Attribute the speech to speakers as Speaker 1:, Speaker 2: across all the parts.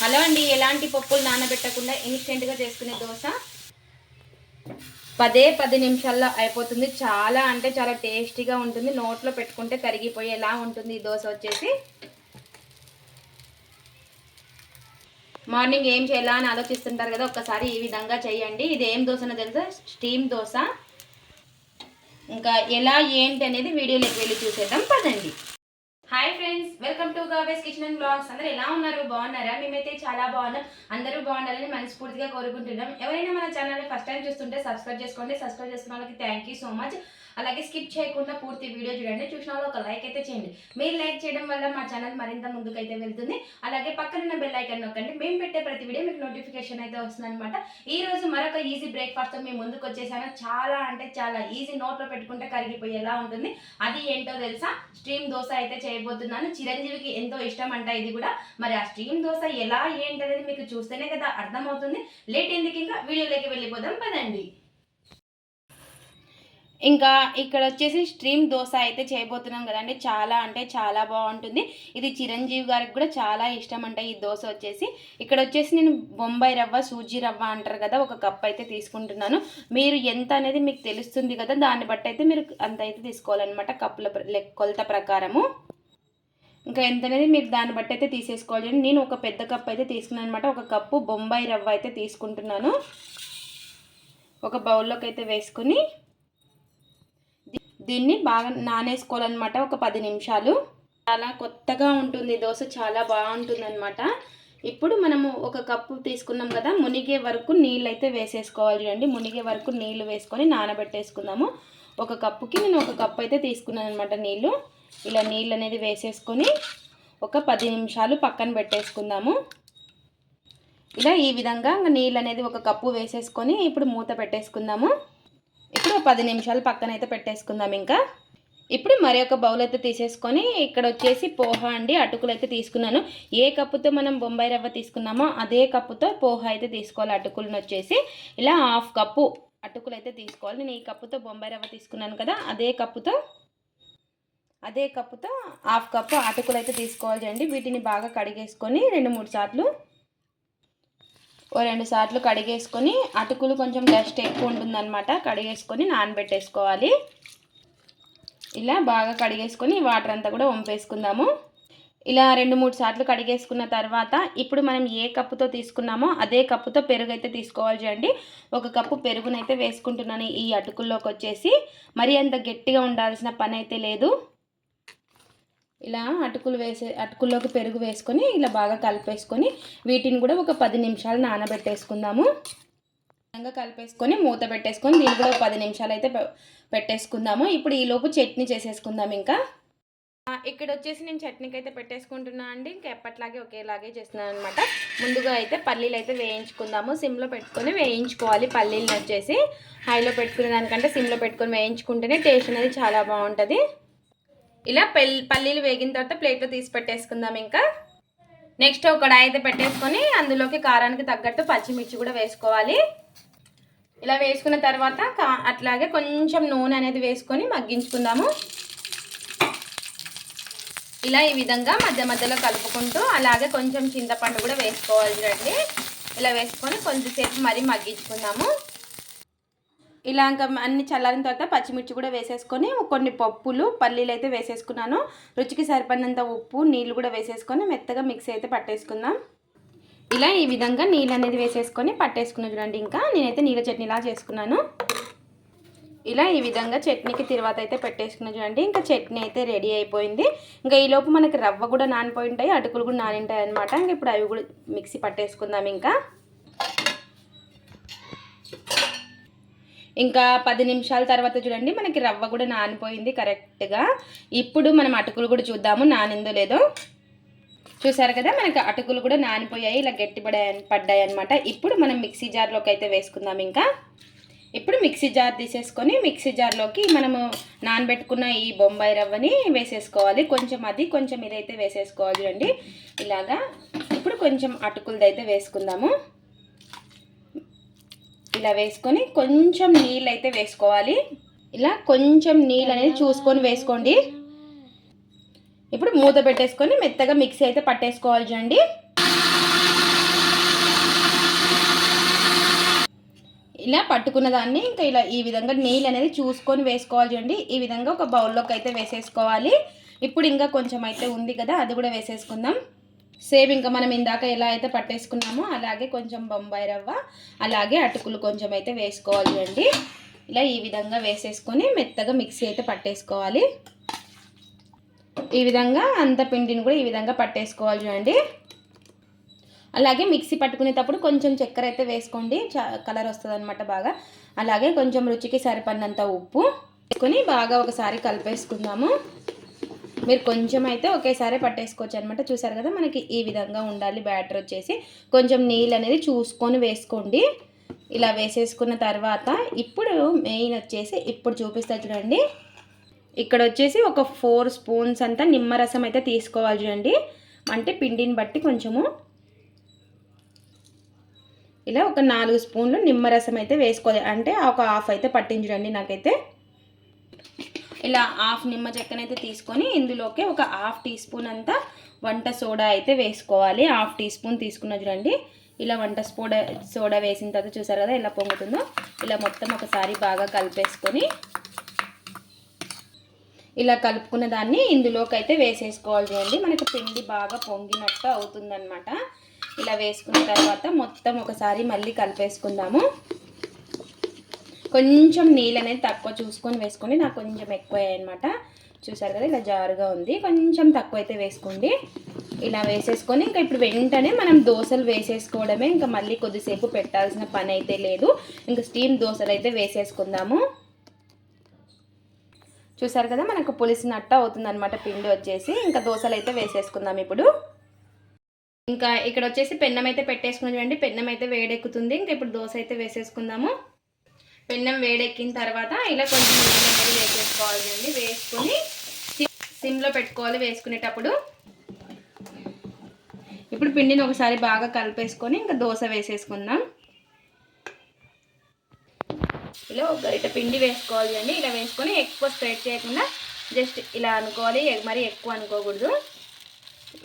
Speaker 1: Hello అండి ఎలాంటి పప్పులు నానబెట్టకుండా ఇన్స్టెంట్గా చేసుకునే దోశ. పదే పది నిమిషాల్లో అయిపోతుంది. చాలా అంటే చాలా టేస్టీగా ఉంటుంది. నోట్లో పెట్టుకుంటే కరిగిపోయేలా ఉంటుంది ఈ దోశ వచ్చేసి. మార్నింగ్ ఏం చేయాలా అని ఆలోచిస్తుంటారు కదా ఒక్కసారి ఈ విధంగా చేయండి. ఇది ఏం దోశనో తెలుసా? స్టీమ్ దోశ. ఇంకా ఎలా ఏంటి అనేది వీడియోలోకి వెళ్ళి చూసేద్దాం. పదండి. హాయ్ ఫ్రెండ్స్ వెల్కమ్ టు గావేస్ కిచెన్ అండ్ బ్లాగ్స్ అందరూ ఎలా ఉన్నారు? బాగున్నారా? మేమైతే చాలా బాగున్నాం. అందరూ బాగుండాలని మనస్ఫూర్తిగా కోరుకుంటున్నాం. ఎవరైనా మన ఛానల్ని ఫస్ట్ టైం చూస్తుంటే సబ్స్క్రైబ్ చేసుకోండి. సబ్స్క్రైబ్ చేసుకున్న వాళ్ళకి థ్యాంక్ యూ సో మచ్ అలాగే స్కిప్ చేయకుండా పూర్తి వీడియో చూడండి. చూసిన వాళ్ళు ఒక లైక్ అయితే చేయండి. మీరు లైక్ చేయడం వల్ల మా ఛానల్ మరింత ముందుకైతే వెళ్తుంది. అలాగే పక్కనున్న బెల్ ఐకన్ నొక్కండి. మేము పెట్టే ప్రతి వీడియో మీకు నోటిఫికేషన్ అయితే వస్తుంది అనమాట ఈ రోజు మరొక ఈజీ బ్రేక్ఫాస్ట్తో మేము ముందుకు వచ్చేసాను. చాలా అంటే చాలా ఈజీ నోట్లో పెట్టుకుంటే కరిగిపోయేలా ఉంటుంది. అది ఏంటో తెలుసా? స్ట్రీమ్ దోశ అయితే చేయబోతున్నాను. చిరంజీవికి ఎంతో ఇష్టం అంట ఇది కూడా. మరి ఆ స్ట్రీమ్ దోశ ఎలా ఏంటనేది మీకు చూస్తేనే కదా అర్థమవుతుంది. లేట్ ఎందుకు ఇంకా? వీడియోలోకి వెళ్ళిపోదాం. పదండి. ఇంకా ఇక్కడ వచ్చేసి స్ట్రీమ్ దోశ అయితే చేయబోతున్నాం కదండి. చాలా అంటే చాలా బాగుంటుంది. ఇది చిరంజీవి గారికి కూడా చాలా ఇష్టం అంట ఈ దోశ వచ్చేసి. ఇక్కడ వచ్చేసి నేను బొంబాయి రవ్వ సూజీ రవ్వ అంటారు కదా ఒక కప్ అయితే తీసుకుంటున్నాను. మీరు ఎంత అనేది మీకు తెలుస్తుంది కదా దాన్ని బట్టి అయితే మీరు అంత అయితే తీసుకోవాలన్నమాట కప్పుల కొలత ప్రకారము. ఇంకా ఎంత అనేది మీరు దాన్ని బట్టి అయితే తీసేసుకోవాలి. నేను ఒక పెద్ద కప్ అయితే తీసుకున్నాను అనమాట ఒక కప్పు బొంబాయి రవ్వ అయితే తీసుకుంటున్నాను. ఒక బౌల్లోకి అయితే వేసుకుని దీన్ని బాగా నానేసుకోవాలన్నమాట ఒక పది నిమిషాలు. చాలా కొత్తగా ఉంటుంది దోశ చాలా బాగుంటుందన్నమాట. ఇప్పుడు మనము ఒక కప్పు తీసుకున్నాం కదా మునిగే వరకు నీళ్ళు అయితే వేసేసుకోవాలి చూడండి. మునిగే వరకు నీళ్ళు వేసుకొని నానబెట్టేసుకుందాము. ఒక కప్పుకి నేను ఒక కప్పు అయితే తీసుకున్నాను అనమాట నీళ్ళు. ఇలా నీళ్ళు అనేది వేసేసుకొని ఒక పది నిమిషాలు పక్కన పెట్టేసుకుందాము. ఇలా ఈ విధంగా నీళ్ళు అనేది ఒక కప్పు వేసేసుకొని ఇప్పుడు మూత పెట్టేసుకుందాము. ఇప్పుడు పది నిమిషాలు పక్కన అయితే పెట్టేసుకుందాం ఇంకా. ఇప్పుడు మరి ఒక బౌల్ అయితే తీసేసుకొని ఇక్కడ వచ్చేసి పోహా అండి అటుకులు అయితే తీసుకున్నాను. ఏ కప్పుతో మనం బొంబాయి రవ్వ తీసుకున్నామో అదే కప్పుతో పోహా అయితే తీసుకోవాలి అటుకులను వచ్చేసి. ఇలా హాఫ్ కప్పు అటుకులు అయితే తీసుకోవాలి. నేను ఈ కప్పుతో బొంబాయి రవ్వ తీసుకున్నాను కదా అదే కప్పుతో అదే కప్పుతో హాఫ్ కప్పు అటుకులు అయితే తీసుకోవాలి అండి. వీటిని బాగా కడిగేసుకొని రెండు మూడు సార్లు ఓ రెండు సార్లు కడిగేసుకొని అటుకులు కొంచెం డస్ట్ ఎక్కువ ఉంటుందన్నమాట. కడిగేసుకొని నానబెట్టేసుకోవాలి. ఇలా బాగా కడిగేసుకొని వాటర్ అంతా కూడా వంపేసుకుందాము. ఇలా రెండు మూడు సార్లు కడిగేసుకున్న తర్వాత ఇప్పుడు మనం ఏ కప్పుతో తీసుకున్నామో అదే కప్పుతో పెరుగు అయితే తీసుకోవాలి చూడండి. ఒక కప్పు పెరుగునైతే వేసుకుంటున్నాను ఈ అటుకుల్లోకి వచ్చేసి. మరి అంత గట్టిగా ఉండాల్సిన పని అయితే లేదు. ఇలా అటుకులు వేసే అటుకుల్లోకి పెరుగు వేసుకొని ఇలా బాగా కలిపేసుకొని వీటిని కూడా ఒక పది నిమిషాలు నానబెట్టేసుకుందాము. విధంగా కలిపేసుకొని మూత పెట్టేసుకొని దీన్ని కూడా ఒక పది నిమిషాలు అయితే పె- పెట్టేసుకుందాము. ఇప్పుడు ఈలోపు చట్నీ చేసేసుకుందాం ఇంకా. ఇక్కడ వచ్చేసి నేను చట్నీకి అయితే పెట్టేసుకుంటున్నా అండి. ఇంకా ఎప్పట్లాగే ఒకేలాగే చేస్తున్నాను అనమాట ముందుగా అయితే పల్లీలు అయితే వేయించుకుందాము. సిమ్లో పెట్టుకొని వేయించుకోవాలి పల్లీలను వచ్చేసి. హైలో పెట్టుకునే దానికంటే సిమ్లో పెట్టుకొని వేయించుకుంటేనే టేస్ట్ అనేది చాలా బాగుంటుంది. ఇలా పెల్ పల్లీలు వేగిన తర్వాత ప్లేట్లో తీసి పెట్టేసుకుందాం ఇంకా. నెక్స్ట్ ఒక డై అయితే పెట్టేసుకొని అందులోకి కారానికి తగ్గట్టు పచ్చిమిర్చి కూడా వేసుకోవాలి. ఇలా వేసుకున్న తర్వాత కా- అట్లాగే కొంచెం నూనె అనేది వేసుకొని మగ్గించుకుందాము. ఇలా ఈ విధంగా మధ్య మధ్యలో కలుపుకుంటూ అలాగే కొంచెం చింతపండు కూడా వేసుకోవాలి చూడండి ఇలా వేసుకొని కొంచెంసేపు మరీ మగ్గించుకుందాము. ఇలా ఇంకా అన్ని చల్లారిన తర్వాత పచ్చిమిర్చి కూడా వేసేసుకొని కొన్ని పప్పులు పల్లీలు అయితే వేసేసుకున్నాను. రుచికి సరిపడినంత ఉప్పు నీళ్ళు కూడా వేసేసుకొని మెత్తగా మిక్స్ అయితే పట్టేసుకుందాం. ఇలా ఈ విధంగా నీళ్ళు అనేది వేసేసుకొని పట్టేసుకున్నాను చూడండి ఇంకా. నేనైతే నీళ్ళ చట్నీలా చేసుకున్నాను. ఇలా ఈ విధంగా చట్నీకి తర్వాత అయితే పెట్టేసుకున్నా చూడండి. ఇంకా చట్నీ అయితే రెడీ అయిపోయింది. ఇంకా ఈలోపు మనకి రవ్వ కూడా నానిపోయి ఉంటాయి అటుకులు కూడా నానింటాయి అనమాట ఇంకా ఇప్పుడు అవి కూడా మిక్సీ పట్టేసుకుందాం ఇంకా. ఇంకా పది నిమిషాల తర్వాత చూడండి మనకి రవ్వ కూడా నానిపోయింది కరెక్ట్గా. ఇప్పుడు మనం అటుకులు కూడా చూద్దాము నానిందో లేదో. చూసారు కదా మనకి అటుకులు కూడా నానిపోయాయి ఇలా గట్టిపడాయి పడ్డాయి అనమాట ఇప్పుడు మనం మిక్సీ జార్లోకి అయితే వేసుకుందాం ఇంకా. ఇప్పుడు మిక్సీ జార్ తీసేసుకొని మిక్సీ జార్లోకి మనము నానబెట్టుకున్న ఈ బొంబాయి రవ్వని వేసేసుకోవాలి. కొంచెం అది కొంచెం ఇదైతే వేసేసుకోవాలి చూడండి. ఇలాగా. ఇప్పుడు కొంచెం అటుకులది అయితే వేసుకుందాము. ఇలా వేసుకొని కొంచెం నీళ్ళు అయితే వేసుకోవాలి. ఇలా కొంచెం నీళ్ళు అనేది చూసుకొని వేసుకోండి. ఇప్పుడు మూత పెట్టేసుకొని మెత్తగా మిక్సీ అయితే పట్టేసుకోవాలి చూడండి. ఇలా పట్టుకున్న దాన్ని ఇంకా ఇలా ఈ విధంగా నీళ్ళు అనేది చూసుకొని వేసుకోవాలి చూడండి. ఈ విధంగా ఒక బౌల్లోకి అయితే వేసేసుకోవాలి. ఇప్పుడు ఇంకా కొంచెం అయితే ఉంది కదా అది కూడా వేసేసుకుందాం. సేమ్ ఇంకా మనం ఇందాక ఎలా అయితే పట్టేసుకున్నామో అలాగే కొంచెం బొంబాయి రవ్వ అలాగే అటుకులు కొంచెం అయితే వేసుకోవాలి చూడండి ఇలా ఈ విధంగా వేసేసుకొని మెత్తగా మిక్సీ అయితే పట్టేసుకోవాలి. ఈ విధంగా అంత పిండిని కూడా ఈ విధంగా పట్టేసుకోవాలి చూడండి. అలాగే మిక్సీ పట్టుకునేటప్పుడు కొంచెం చక్కెర అయితే వేసుకోండి. కలర్ వస్తుంది అనమాట బాగా. అలాగే కొంచెం రుచికి సరిపడినంత ఉప్పు వేసుకొని బాగా ఒకసారి కలిపేసుకుందాము. మీరు కొంచెం అయితే ఒకేసారి పట్టేసుకోవచ్చు అనమాట చూసారు కదా మనకి ఈ విధంగా ఉండాలి బ్యాటర్ వచ్చేసి. కొంచెం నీళ్ళు అనేది చూసుకొని వేసుకోండి. ఇలా వేసేసుకున్న తర్వాత ఇప్పుడు మెయిన్ వచ్చేసి ఇప్పుడు చూపిస్తా చూడండి. ఇక్కడ వచ్చేసి ఒక ఫోర్ స్పూన్స్ అంతా నిమ్మరసం అయితే తీసుకోవాలి చూడండి. అంటే పిండిని బట్టి కొంచెము. ఇలా ఒక నాలుగు స్పూన్లు నిమ్మరసం అయితే వేసుకోవాలి. అంటే ఒక హాఫ్ అయితే పట్టించడండి నాకైతే. ఇలా హాఫ్ నిమ్మ చెక్కనైతే తీసుకొని ఇందులోకి ఒక హాఫ్ టీ స్పూన్ అంతా వంట సోడా అయితే వేసుకోవాలి. హాఫ్ టీ స్పూన్ తీసుకున్న చూడండి. ఇలా వంట సోడా సోడా వేసిన తర్వాత చూసారు కదా ఎలా పొంగుతుందో? ఇలా మొత్తం ఒకసారి బాగా కలిపేసుకొని ఇలా కలుపుకున్న దాన్ని ఇందులోకి అయితే వేసేసుకోవాలి చూడండి. మనకి పిండి బాగా పొంగినట్టు అవుతుందన్నమాట. ఇలా వేసుకున్న తర్వాత మొత్తం ఒకసారి మళ్ళీ కలిపేసుకుందాము. కొంచెం నీళ్ళు అనేది తక్కువ చూసుకొని వేసుకోండి నాకు కొంచెం ఎక్కువ అనమాట చూసారు కదా ఇలా జారుగా ఉంది. కొంచెం తక్కువ అయితే వేసుకోండి. ఇలా వేసేసుకొని ఇంకా ఇప్పుడు వెంటనే మనం దోశలు వేసేసుకోవడమే ఇంకా మళ్ళీ కొద్దిసేపు పెట్టాల్సిన పని అయితే లేదు. ఇంకా స్టీమ్ దోశలు అయితే వేసేసుకుందాము. చూసారు కదా మనకు పులిసినట్టు అవుతుంది అనమాట పిండి వచ్చేసి. ఇంకా దోశలు అయితే వేసేసుకుందాం ఇప్పుడు. ఇంకా ఇక్కడ వచ్చేసి పెన్నం అయితే పెట్టేసుకుని చూడండి. పెన్నం అయితే వేడెక్కుతుంది. ఇంకా ఇప్పుడు దోశ అయితే వేసేసుకుందాము. పెన్నం వేడెక్కిన తర్వాత ఇలా కొంచెం నీళ్ళు అనేది వేసేసుకోవాలి చూడండి వేసుకొని సిమ్లో పెట్టుకోవాలి. వేసుకునేటప్పుడు ఇప్పుడు పిండిని ఒకసారి బాగా కలిపేసుకొని ఇంకా దోశ వేసేసుకుందాం. ఇలా ఒక గరిట పిండి వేసుకోవాలి అండి. ఇలా వేసుకొని ఎక్కువ స్ప్రెడ్ చేయకుండా జస్ట్ ఇలా అనుకోవాలి. మరి ఎక్కువ అనుకోకూడదు.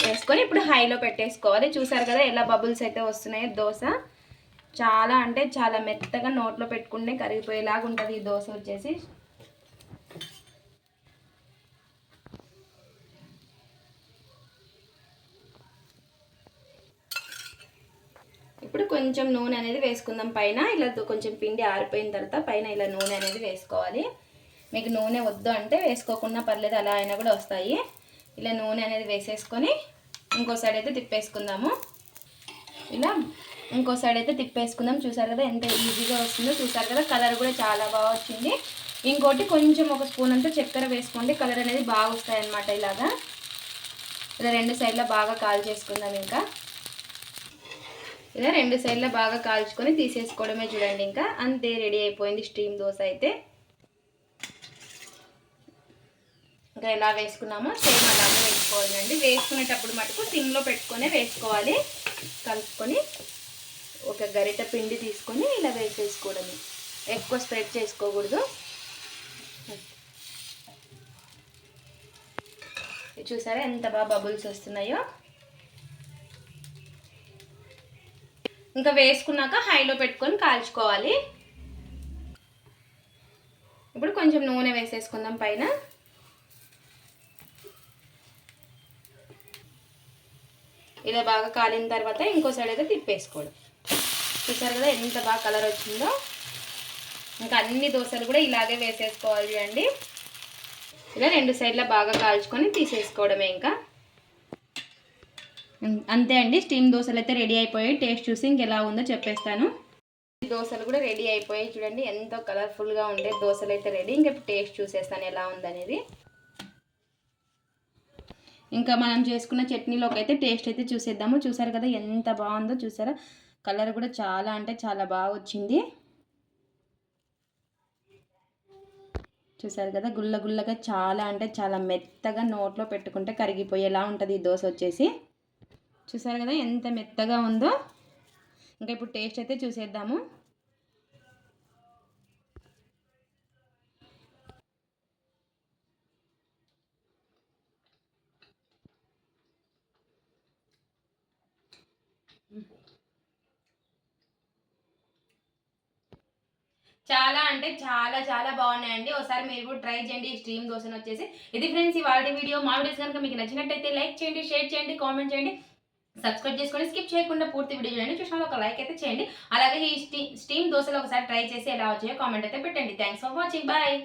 Speaker 1: వేసుకొని ఇప్పుడు హైలో పెట్టేసుకోవాలి. చూసారు కదా ఎలా బబుల్స్ అయితే వస్తున్నాయో దోశ. చాలా అంటే చాలా మెత్తగా నోట్లో పెట్టుకుంటే కరిగిపోయేలాగా ఉంటుంది ఈ దోశ వచ్చేసి. ఇప్పుడు కొంచెం నూనె అనేది వేసుకుందాం పైన. ఇలా కొంచెం పిండి ఆరిపోయిన తర్వాత పైన ఇలా నూనె అనేది వేసుకోవాలి. మీకు నూనె వద్దు అంటే వేసుకోకుండా పర్లేదు అలా అయినా కూడా వస్తాయి. ఇలా నూనె అనేది వేసేసుకొని ఇంకో సైడ్ అయితే తిప్పేసుకుందాము. ఇలా ఇంకో సైడ్ అయితే తిప్పేసుకుందాం. చూసారు కదా ఎంత ఈజీగా వస్తుందో? చూసారు కదా? కలర్ కూడా చాలా బాగా వచ్చింది. ఇంకోటి కొంచెం ఒక స్పూన్ అంతా చక్కెర వేసుకోండి. కలర్ అనేది బాగా వస్తాయి అనమాట ఇలాగా. ఇలా రెండు సైడ్లో బాగా కాల్ చేసుకుందాం ఇంకా. ఇలా రెండు సైడ్లో బాగా కాల్చుకొని తీసేసుకోవడమే చూడండి ఇంకా. అంతే రెడీ అయిపోయింది స్టీమ్ దోశ అయితే. ఇంకా ఎలా వేసుకున్నామో సేమ్ అలానే వేసుకోవాలండి. వేసుకునేటప్పుడు మటుకు సిమ్లో పెట్టుకొని వేసుకోవాలి. కలుపుకొని ఒక గరిట పిండి తీసుకొని ఇలా వేసేసుకోవడమే. ఎక్కువ స్ప్రెడ్ చేసుకోకూడదు. చూసారా ఎంత బాగా బబుల్స్ వస్తున్నాయో? ఇంకా వేసుకున్నాక హైలో పెట్టుకొని కాల్చుకోవాలి. ఇప్పుడు కొంచెం నూనె వేసేసుకుందాం పైన. ఇలా బాగా కాలిన తర్వాత ఇంకో సైడ్ అయితే తిప్పేసుకోవడం. చూసారు కదా ఎంత బాగా కలర్ వచ్చిందో. ఇంకా అన్ని దోశలు కూడా ఇలాగే వేసేసుకోవాలి అండి. ఇలా రెండు సైడ్ల బాగా కాల్చుకొని తీసేసుకోవడమే ఇంకా. అంతే అండి స్టీమ్ దోశలు అయితే రెడీ అయిపోయాయి. టేస్ట్ చూసి ఇంకెలా ఉందో చెప్పేస్తాను. దోశలు కూడా రెడీ అయిపోయాయి. చూడండి ఎంతో కలర్ఫుల్గా ఉండే దోశలు అయితే రెడీ ఇంకా టేస్ట్ చూసేస్తాను ఎలా ఉందనేది. ఇంకా మనం చేసుకున్న చట్నీలోకి అయితే టేస్ట్ అయితే చూసేద్దాము. చూసారు కదా ఎంత బాగుందో చూసారా? కలర్ కూడా చాలా అంటే చాలా బాగా వచ్చింది. చూసారు కదా గుల్ల గుల్లగా చాలా అంటే చాలా మెత్తగా నోట్లో పెట్టుకుంటే కరిగిపోయేలా ఉంటుంది ఈ దోశ వచ్చేసి. చూసారు కదా ఎంత మెత్తగా ఉందో. ఇంకా ఇప్పుడు టేస్ట్ అయితే చూసేద్దాము. చాలా అంటే చాలా చాలా బాగున్నాయండి. ఒకసారి మీరు కూడా ట్రై చేయండి. ఈ స్ట్రీమ్ దోశను వచ్చేసి. ఇది ఫ్రెండ్స్ ఈ వీడియో. మా వీడియోస్ కనుక మీకు నచ్చినట్టయితే లైక్ చేయండి షేర్ చేయండి కామెంట్ చేయండి. సబ్స్క్రైబ్ చేసుకొని స్కిప్ చేయకుండా పూర్తి వీడియో చూడండి. చూసిన ఒక లైక్ అయితే చేయండి. అలాగే ఈ స్టీ స్టీమ్ దోశలు ఒకసారి ట్రై చేసి ఎలా వచ్చాయో కామెంట్ అయితే పెట్టండి. Thanks for watching bye